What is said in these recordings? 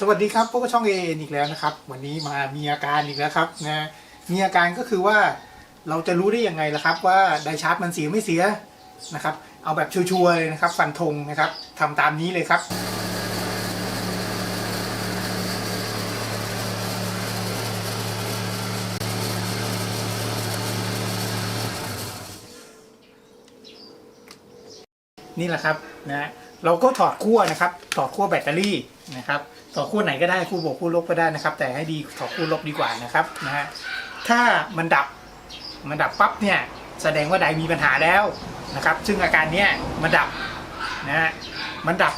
สวัสดีครับพวกบช่องเออีกแล้วนะครับ วันนี้มามีอาการอีกแล้วครับนะมีอาการก็คือว่าเราจะรู้ได้ยังไงล่ะครับ ว่าไดชาร์จมันเสียไม่เสียนะครับ เอาแบบชัวร์ๆเลยนะครับ ฟันธงนะครับทำตามนี้เลยครับนี่แหละครับนะ เราก็ถอดขั้วนะครับถอดขั้วแบตเตอรี่นะครับถอดขั้วไหนก็ได้คู่บวกคู่ลบก็ได้นะครับ แต่ให้ดีถอดคู่ลบดีกว่านะครับนะฮะถ้ามันดับมันดับปั๊บเนี่ยแสดงว่าไดมีปัญหาแล้วนะครับ ซึ่งอาการเนี้ยมันดับนะฮะมันดับ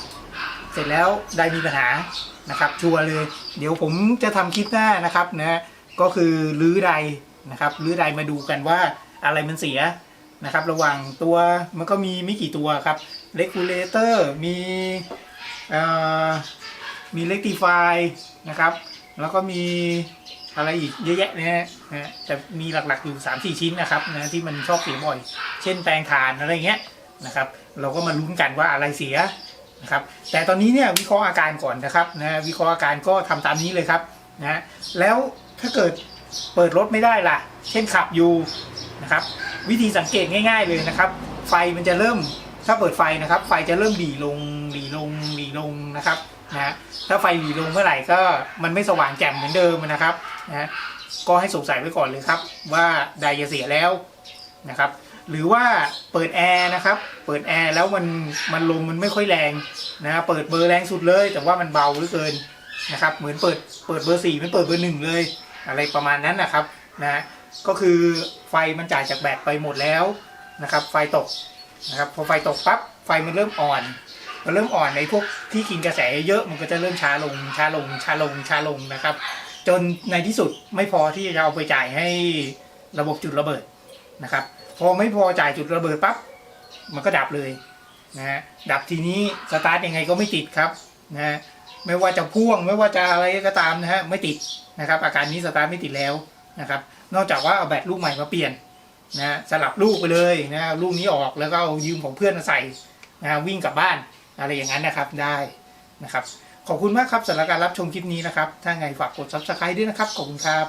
เสร็จแล้วไดมีปัญหานะครับ ชัวร์เลย เดี๋ยวผมจะทำคลิปหน้านะครับนะก็คือรื้อไดนะครับรื้อไดมาดูกันว่าอะไรมันเสีย นะครับ ระหว่างตัวมันก็มีไม่กี่ตัวครับเลกูลเลเตอร์มีมีเลกติฟายนะครับ แล้วก็มีอะไรอีกเยอะแยะนะฮะนะแต่มีหลักๆอยู่3 4 ชิ้นนะครับนะที่มันชอบเสียบ่อย เช่นแปลงถ่านอะไรเงี้ยนะครับ เราก็มาลุ้นกันว่าอะไรเสียนะครับ แต่ตอนนี้เนี่ยวิเคราะห์อาการก่อนนะครับนะวิเคราะห์อาการก็ทำตามนี้เลยครับนะแล้วถ้าเกิดเปิดรถไม่ได้ล่ะ เช่นขับอยู่ นะครับ วิธีสังเกตง่าย ๆเลยนะครับ ไฟมันจะเริ่มถ้าเปิดไฟนะครับ ไฟจะเริ่มหลีลงหลีลงหลีลงนะครับนะถ้าไฟหลีลงเมื่อไหร่ก็มันไม่สว่างแจ่มเหมือนเดิมนะครับนะก็ให้สงสัยไว้ก่อนเลยครับ ว่าไดจะเสียแล้วนะครับ หรือว่าเปิดแอร์นะครับ เปิดแอร์แล้วมันมันลมมันไม่ค่อยแรงนะเปิดเบอร์แรงสุดเลย แต่ว่ามันเบาเหลือเกินนะครับ เหมือนเปิดเปิดเบอร์สี่มันเปิดเบอร์หนึ่งเลย อะไรประมาณนั้นนะครับนะ ก็คือไฟมันจ่ายจากแบตไปหมดแล้วนะครับ ไฟตกนะครับพอไฟตกปั๊บไฟมันเริ่มอ่อนมันเริ่มอ่อนในพวกที่กินกระแสเยอะมันก็จะเริ่มช้าลงช้าลงช้าลงช้าลงนะครับ จนในที่สุดไม่พอที่จะเอาไปจ่ายให้ระบบจุดระเบิดนะครับ พอไม่พอจ่ายจุดระเบิดปั๊บมันก็ดับเลยนะฮะดับทีนี้สตาร์ทยังไงก็ไม่ติดครับนะฮะไม่ว่าจะพ่วงไม่ว่าจะอะไรก็ตามนะฮะไม่ติดนะครับ อาการนี้สตาร์ทไม่ติดแล้ว นะครับ นอกจากว่าเอาแบตลูกใหม่มาเปลี่ยนนะสลับลูกไปเลยนะลูกนี้ออกแล้วก็เอายืมของเพื่อนมาใส่นะวิ่งกลับบ้านอะไรอย่างนั้นนะครับได้นะครับ ขอบคุณมากครับสำหรับการรับชมคลิปนี้นะครับ ถ้าไงฝากกด subscribe ด้วยนะครับ ขอบคุณครับ